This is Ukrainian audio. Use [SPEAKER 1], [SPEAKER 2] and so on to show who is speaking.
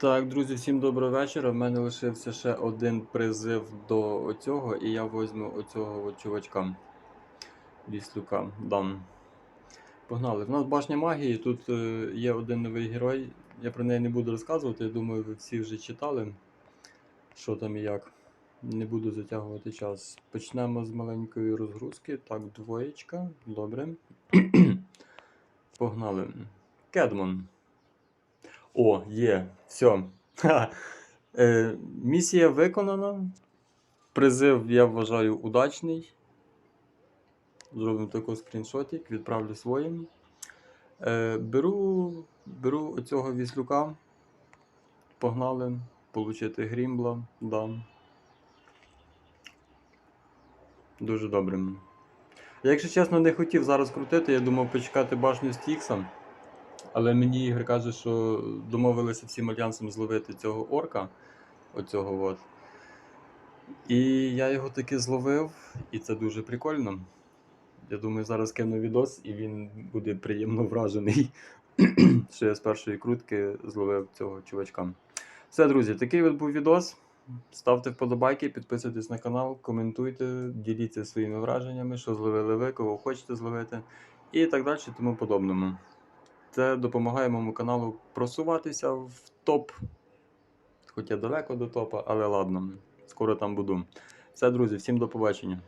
[SPEAKER 1] Так, друзі, всім доброго вечора. В мене лишився ще один призив до оцього, і я візьму оцього чувачка. Віслюка. Дам. Погнали. В нас башня магії. Тут е, є один новий герой. Я про неї не буду розказувати. Я думаю, ви всі вже читали, що там і як. Не буду затягувати час. Почнемо з маленької розгрузки. Так, двоєчка. Добре. Погнали. Кедмон. О, є. Все. Е, місія виконана. Призив, я вважаю, удачний. Зробимо такий скріншотик, відправлю своїм. Е, беру, беру оцього віслюка. Погнали. Получити грімбла. Да. Дуже добре. Я, якщо чесно, не хотів зараз крутити, я думав почекати башню Стікса. Але мені Ігор каже, що домовилися всім альянсом зловити цього орка. Оцього от. І я його таки зловив, і це дуже прикольно. Я думаю, зараз кину відос, і він буде приємно вражений, що я з першої крутки зловив цього чувачка. Все, друзі, такий от був відос. Ставте вподобайки, підписуйтесь на канал, коментуйте, діліться своїми враженнями, що зловили ви, кого хочете зловити, і так далі, тому подобному. Це допомагає моєму каналу просуватися в топ. Хоча далеко до топа, але ладно, скоро там буду. Все, друзі, всім до побачення.